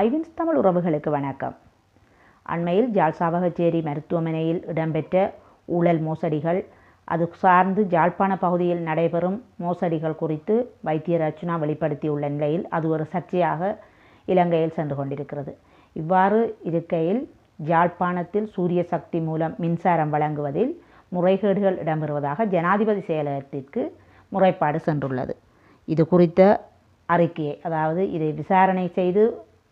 ஐவின்ஸ் தமிழ் உறவுகளுக்கு வணக்கம். அண்மையில் ஜால்சாவகச்சேரி மருத்துவமனையில் இடம்பெற்ற ஊழல் மோசடிகள் அது சார்ந்து ஜாழ்ப்பாண பகுதியில் நடைபெறும் மோசடிகள் குறித்து வைத்தியர் அர்ச்சுனா வெளிப்படுத்தியுள்ள நிலையில் அது ஒரு சர்ச்சையாக இலங்கையில் சென்று கொண்டிருக்கிறது. இவ்வாறு இருக்கையில் ஜாழ்ப்பாணத்தில் சூரிய சக்தி மூலம் மின்சாரம் வழங்குவதில் முறைகேடுகள் இடம்பெறுவதாக ஜனாதிபதி செயலகத்திற்கு முறைப்பாடு சென்றுள்ளது. இது குறித்த அறிக்கையை அதாவது இதை விசாரணை செய்து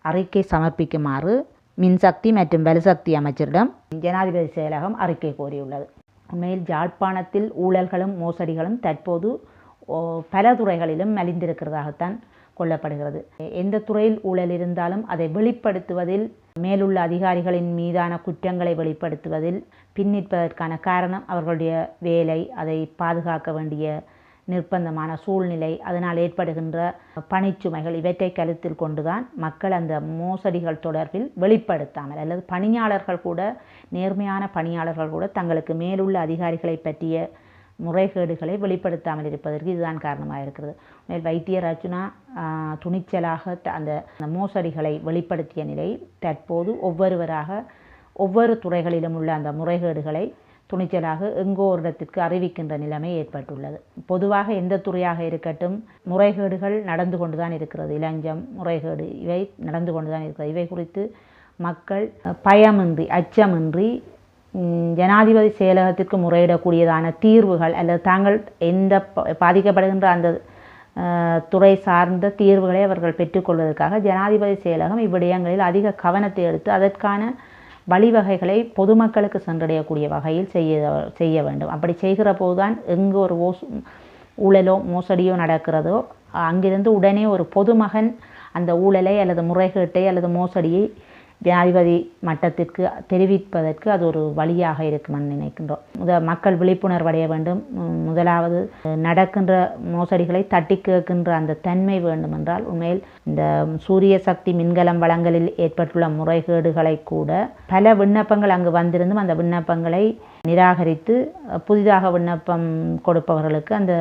அறிக்கை சமர்ப்பிக்குமாறு மின்சக்தி மற்றும் வலுசக்தி அமைச்சரிடம் ஜனாதிபதி செயலகம் அறிக்கை கோரியுள்ளது. உண்மையில் ஜாழ்ப்பாணத்தில் ஊழல்களும் மோசடிகளும் தற்போது பல துறைகளிலும் மலிந்திருக்கிறதாகத்தான் கொள்ளப்படுகிறது. எந்த துறையில் ஊழல் இருந்தாலும் அதை வெளிப்படுத்துவதில் மேலுள்ள அதிகாரிகளின் மீதான குற்றங்களை வெளிப்படுத்துவதில் பின்னிற்பதற்கான காரணம் அவர்களுடைய வேலை அதை பாதுகாக்க வேண்டிய நிர்பந்தமான சூழ்நிலை அதனால் ஏற்படுகின்ற பணிச்சுமைகள் இவற்றை கருத்தில் கொண்டுதான் மக்கள் அந்த மோசடிகள் தொடர்பில் வெளிப்படுத்தாமல் அல்லது பணியாளர்கள் கூட நேர்மையான பணியாளர்கள் கூட தங்களுக்கு மேலுள்ள அதிகாரிகளை பற்றிய முறைகேடுகளை வெளிப்படுத்தாமல் இருப்பதற்கு இதுதான் காரணமாக இருக்கிறது. மேல் வைத்தியர் அர்ஜுனா துணிச்சலாக த- அந்த அந்த மோசடிகளை வெளிப்படுத்திய நிலையில் தற்போது ஒவ்வொருவராக ஒவ்வொரு துறைகளிலும் உள்ள அந்த முறைகேடுகளை துணிச்சலாக எங்கோ ஒரு இடத்திற்கு அறிவிக்கின்ற நிலைமை ஏற்பட்டுள்ளது. பொதுவாக எந்த துறையாக இருக்கட்டும் முறைகேடுகள் நடந்து கொண்டுதான் இருக்கிறது. இளஞ்சம் முறைகேடு இவை நடந்து கொண்டுதான் இருக்கிறது. இவை குறித்து மக்கள் பயமின்றி அச்சமின்றி ஜனாதிபதி செயலகத்திற்கு முறையிடக்கூடியதான தீர்வுகள் அல்லது தாங்கள் எந்த ப- பாதிக்கப்படுகின்ற அந்த துறை சார்ந்த தீர்வுகளை அவர்கள் பெற்றுக்கொள்வதற்காக ஜனாதிபதி செயலகம் இவ்விடயங்களில் அதிக கவனத்தை எடுத்து அதற்கான வழிவகைகளை பொதுமக்களுக்கு சென்றடையக்கூடிய வகையில் செய்ய செய்ய வேண்டும். அப்படி செய்கிற போதுதான் எங்கு ஒரு ஓஸ் ஊழலோ மோசடியோ நடக்கிறதோ அங்கிருந்து உடனே ஒரு பொதுமகன் அந்த ஊழலை அல்லது முறைகேட்டை அல்லது மோசடியை ஜனாதிபதி மட்டத்திற்கு தெரிவிப்பதற்கு அது ஒரு வழியாக இருக்கும் என்று நினைக்கின்றோம். முத மக்கள் விழிப்புணர்வு அடைய வேண்டும். முதலாவது நடக்கின்ற மோசடிகளை தட்டி கேட்கின்ற அந்த தன்மை வேண்டுமென்றால் உண்மையில் இந்த சூரிய சக்தி மின்கலம் வளங்களில் ஏற்பட்டுள்ள முறைகேடுகளை கூட பல விண்ணப்பங்கள் அங்கு வந்திருந்தும் அந்த விண்ணப்பங்களை நிராகரித்து புதிதாக விண்ணப்பம் கொடுப்பவர்களுக்கு அந்த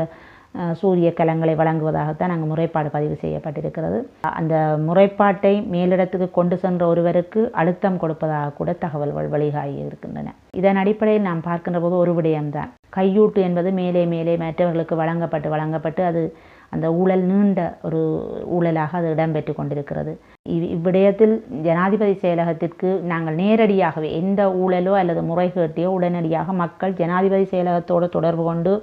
சூரிய கலங்களை வழங்குவதாகத்தான் நாங்கள் முறைப்பாடு பதிவு செய்யப்பட்டிருக்கிறது. அந்த முறைப்பாட்டை மேலிடத்துக்கு கொண்டு சென்ற ஒருவருக்கு அழுத்தம் கொடுப்பதாக கூட தகவல்கள் வெளியாகி இருக்கின்றன. இதன் அடிப்படையில் நாம் பார்க்கின்ற போது ஒரு விடயம்தான். கையூட்டு என்பது மேலே மேலே மற்றவர்களுக்கு வழங்கப்பட்டு வழங்கப்பட்டு அது அந்த ஊழல் நீண்ட ஒரு ஊழலாக அது இடம்பெற்று கொண்டிருக்கிறது. இவ் இவ்விடயத்தில் ஜனாதிபதி செயலகத்திற்கு நாங்கள் நேரடியாகவே எந்த ஊழலோ அல்லது முறைகேட்டையோ உடனடியாக மக்கள் ஜனாதிபதி செயலகத்தோடு தொடர்பு கொண்டு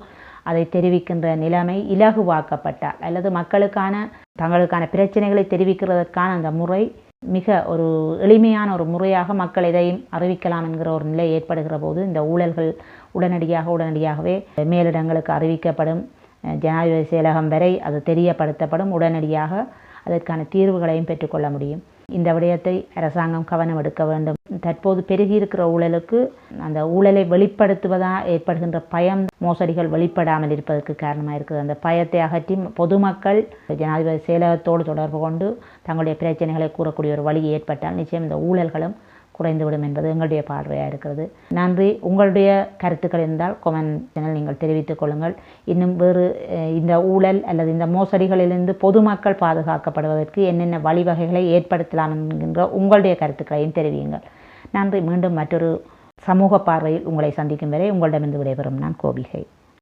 அதை தெரிவிக்கின்ற நிலைமை இலகுவாக்கப்பட்டால் அல்லது மக்களுக்கான தங்களுக்கான பிரச்சனைகளை தெரிவிக்கிறதற்கான அந்த முறை மிக ஒரு எளிமையான ஒரு முறையாக மக்கள் எதையும் அறிவிக்கலாம் என்கிற ஒரு நிலை ஏற்படுகிற போது இந்த ஊழல்கள் உடனடியாக உடனடியாகவே மேலிடங்களுக்கு அறிவிக்கப்படும். ஜனாதிபதி செயலகம் வரை அது தெரியப்படுத்தப்படும். உடனடியாக அதற்கான தீர்வுகளையும் பெற்றுக்கொள்ள முடியும். இந்த விடயத்தை அரசாங்கம் கவனம் எடுக்க வேண்டும். தற்போது பெருகியிருக்கிற ஊழலுக்கு அந்த ஊழலை வெளிப்படுத்துவதால் ஏற்படுகின்ற பயம் மோசடிகள் வெளிப்படாமல் இருப்பதற்கு காரணமாக இருக்குது. அந்த பயத்தை அகற்றி பொதுமக்கள் ஜனாதிபதி செயலகத்தோடு தொடர்பு கொண்டு தங்களுடைய பிரச்சனைகளை கூறக்கூடிய ஒரு வழி ஏற்பட்டால் நிச்சயம் இந்த ஊழல்களும் குறைந்துவிடும் என்பது எங்களுடைய பார்வையாக இருக்கிறது. நன்றி. உங்களுடைய கருத்துக்கள் இருந்தால் கொமெண்ட் சேனல் நீங்கள் தெரிவித்துக் கொள்ளுங்கள். இன்னும் வேறு இந்த ஊழல் அல்லது இந்த மோசடிகளிலிருந்து பொதுமக்கள் பாதுகாக்கப்படுவதற்கு என்னென்ன வழிவகைகளை ஏற்படுத்தலாம் என்கின்ற உங்களுடைய கருத்துக்களையும் தெரிவியுங்கள். நன்றி. மீண்டும் மற்றொரு சமூக பார்வையில் உங்களை சந்திக்கும் வரை உங்களிடமிருந்து விடைபெறும். நான் கோபிகை.